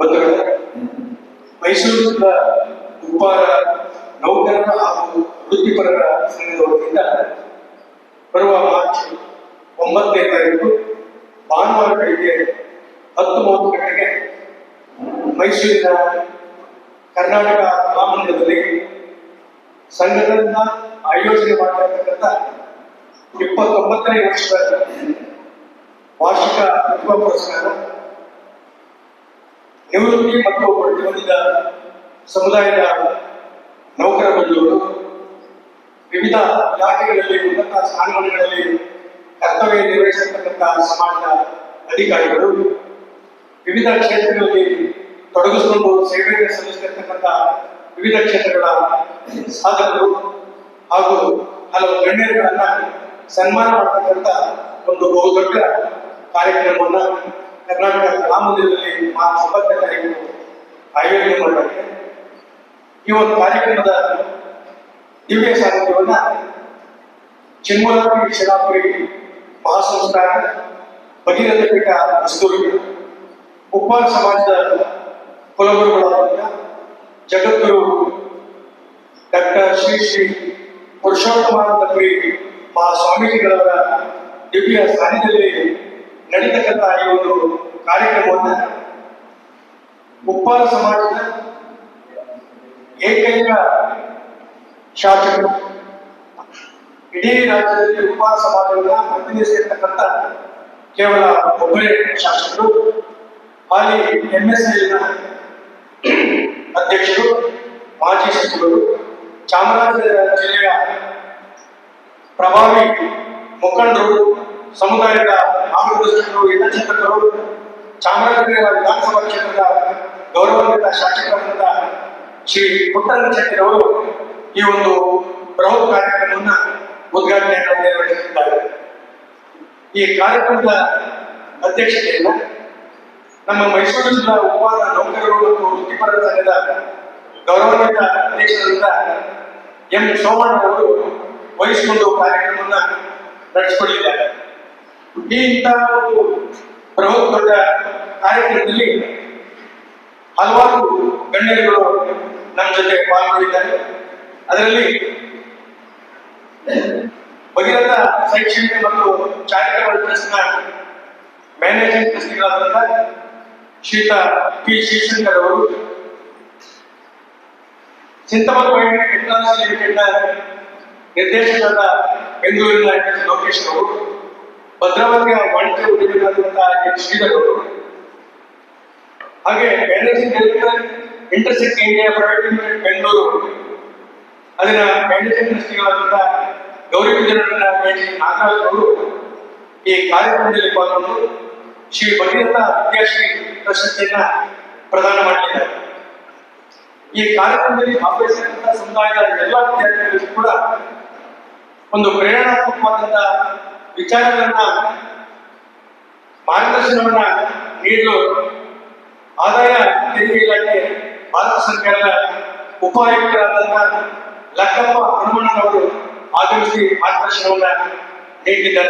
ಬಂಧುಗಳೇ ಮೈಸೂರಿನ ಉಪ್ಪಾರ ನೌಕರರ ಹಾಗೂ ವೃತ್ತಿಪರರ ಸಂಘದ ಬರುವ ಮಾರ್ಚ್ ಒಂಬತ್ತನೇ ತಾರೀಕು ಭಾನುವಾರ ಬೆಳಿಗ್ಗೆ ಹತ್ತು ಮೂವತ್ತು ಗಂಟೆಗೆ ಮೈಸೂರಿನ ಕರ್ನಾಟಕ ಮಹಾಮಂದಿರದಲ್ಲಿ ಸಂಘದಿಂದ ಆಯೋಜನೆ ಮಾಡಿರ್ತಕ್ಕಂಥ ಇಪ್ಪತ್ತೊಂಬತ್ತನೇ ವರ್ಷದ ವಾರ್ಷಿಕ ಪುರಸ್ಕಾರ ನಿವೃತ್ತಿ ಮತ್ತು ಹೊಂದಿದ ಸಮುದಾಯದ ನೌಕರ ಬಂಧುಗಳು ವಿವಿಧ ಇಲಾಖೆಗಳಲ್ಲಿ ಉನ್ನತ ಸ್ಥಾನಮಾನಗಳಲ್ಲಿ ಕರ್ತವ್ಯ ನಿರ್ವಹಿಸತಕ್ಕಂತಹ ಸಮಾಜದ ಅಧಿಕಾರಿಗಳು ವಿವಿಧ ಕ್ಷೇತ್ರಗಳಲ್ಲಿ ತೊಡಗಿಸಿಕೊಂಡು ಸೇವೆಯನ್ನು ಸಲ್ಲಿಸತಕ್ಕಂಥ ವಿವಿಧ ಕ್ಷೇತ್ರಗಳ ಸಾಧಕರು ಹಾಗೂ ಹಲವು ಗಣ್ಯರುಗಳನ್ನ ಸನ್ಮಾನ ಮಾಡತಕ್ಕಂಥ ಒಂದು ಬಹುದೊಡ್ಡ ಕಾರ್ಯಕ್ರಮವನ್ನ ಕರ್ನಾಟಕ ಕಲಾಮಂದಿರದಲ್ಲಿ ಮಾರ್ಚ್ ಒಂಬತ್ತನೇ ತಾರೀಕು ಈ ಒಂದು ಕಾರ್ಯಕ್ರಮದ ದಿವ್ಯ ಸಾಹಿತ್ಯವನ್ನ ಚಿನ್ಮೂಲಪುರಿ ಶಿರಾಪುರಿ ಮಹಾಸಂಸ್ಥಾನ ಭಗೀರಥ ಪೀಠ ಕಸ್ತೂರಿ ಉಪ್ಪಾರ ಸಮಾಜದ ಕುಲಗುರುಗಳಾದಂಥ ಜಗದ್ಗುರು ಡಾಕ್ಟರ್ ಶ್ರೀ ಶ್ರೀ ಪುರುಷೋತ್ತಮಾನಂದಪುರಿ ಮಹಾಸ್ವಾಮೀಜಿಗಳವರ ದಿವ್ಯ ಸಾನ್ನಿಧ್ಯದಲ್ಲಿ ನಡೀತಕ್ಕಂಥ ಈ ಒಂದು ಕಾರ್ಯಕ್ರಮವನ್ನು ಉಪ್ಪಾರ ಸಮಾಜದ ಏಕೈಕ ಶಾಸಕರು, ಇಡೀ ರಾಜ್ಯದಲ್ಲಿ ಉಪ್ಪಾರ ಸಮಾಜವನ್ನ ಪ್ರತಿನಿಧಿಸಿರ್ತಕ್ಕಂಥ ಕೇವಲ ಒಬ್ಬರೇ ಶಾಸಕರು, ಹಾಲಿ ಎಂ ಎಸ್ ಅಧ್ಯಕ್ಷರು, ಮಾಜಿ ಸಚಿವರು, ಚಾಮರಾಜನಗರ ಜಿಲ್ಲೆಯ ಪ್ರಭಾವಿ ಮುಖಂಡರು ಸಮುದಾಯದ ಮಾರ್ಗದರ್ಶಕರು ಹಿತಚಿಂತಕರು ಚಾಮರಾಜನಗರ ವಿಧಾನಸಭಾ ಕ್ಷೇತ್ರದ ಗೌರವಾನ್ವಿತ ಶಾಸಕರಾದಂಥ ಶ್ರೀ ಪುಟ್ಟರಂಗಚಂದ್ರವರು ಈ ಒಂದು ಬೃಹತ್ ಕಾರ್ಯಕ್ರಮವನ್ನ ಉದ್ಘಾಟನೆಯನ್ನು ನೆರವೇರಿಸುತ್ತಾರೆ ಈ ಕಾರ್ಯಕ್ರಮದ ಅಧ್ಯಕ್ಷತೆಯನ್ನು ನಮ್ಮ ಮೈಸೂರು ಜಿಲ್ಲಾ ಉಪವಾದ ನೌಕರರು ಮತ್ತು ವೃತ್ತಿಪರ ಸಂಘದ ಗೌರವಾನ್ವಿತ ಅಧ್ಯಕ್ಷರಾದ ಎಂ ಸೋಮಣ್ಣ ಅವರು ವಹಿಸಿಕೊಂಡು ಕಾರ್ಯಕ್ರಮವನ್ನು ನಡೆಸಿಕೊಂಡಿದ್ದಾರೆ. ಈ ಇಂತಹ ಒಂದು ದೊಡ್ಡ ಕಾರ್ಯಕ್ರಮದಲ್ಲಿ ಹಲವಾರು ಗಣ್ಯರುಗಳು ನಮ್ಮ ಜೊತೆ ಪಾಲ್ಗೊಂಡಿದ್ದಾರೆ. ಅದರಲ್ಲಿ ಭಗೀರಥ ಶೈಕ್ಷಣಿಕ ಮತ್ತು ಚಾರಿಟಬಲ್ ಟ್ರಸ್ಟ್ನ ಮ್ಯಾನೇಜಿಂಗ್ ಟ್ರಸ್ಟಿಗಳಾದಂತಹ ಶ್ರೀತಾ ಪಿ ಶಿವಶಂಕರ್ ಅವರು ಚಿಂತಮಲ್ ಪಾಯಿಂಟ್ ಟೆಕ್ನಾಲಜಿ ಲಿಮಿಟೆಡ್ನ ನಿರ್ದೇಶಕರಾದ ಬೆಂಗಳೂರಿನ ಲೋಕೇಶ್ ಅವರು ಭದ್ರಾವತಿಯ ವಾಣಿಜ್ಯ ಉದ್ಯಮಿಗಳಾದಂತಹ ಶ್ರೀಧರ್ಗಳು ಹಾಗೆ energy intersect India private limited Bengaluru ಅದನ್ನ ಎನರ್ಜಿ ಟ್ರಸ್ಟಿಗಳಾದಂಥ ಗೌರಿ ವಿಜಯನಗರ ನಾಗರಾಜ್ ಅವರು ಈ ಕಾರ್ಯಕ್ರಮದಲ್ಲಿ ಪಾಲ್ಗೊಂಡು ಶ್ರೀ ಭಗೀರಥ ವಿದ್ಯಾಶ್ರೀ ಪ್ರಶಸ್ತಿಯನ್ನ ಪ್ರದಾನ ಮಾಡಲಿದ್ದಾರೆ. ಈ ಕಾರ್ಯಕ್ರಮದಲ್ಲಿ ಭಾಗವಹಿಸಿದಂತಹ ಸಮುದಾಯದ ಎಲ್ಲ ವಿದ್ಯಾರ್ಥಿಗಳಿಗೂ ಕೂಡ ಒಂದು ಪ್ರೇರಣಾತ್ಮಕವಾದಂತಹ విచారణ మార్గదర్శనం ఉన్న నీళ్ళు ఆదాయ తెలియాలంటే భారత సర్కార్ ఉపాయుక్తంగా లక్కప్ప హనుమన్నవాడు ఆదరించి మార్గదర్శనం ఉన్న నీటి ధర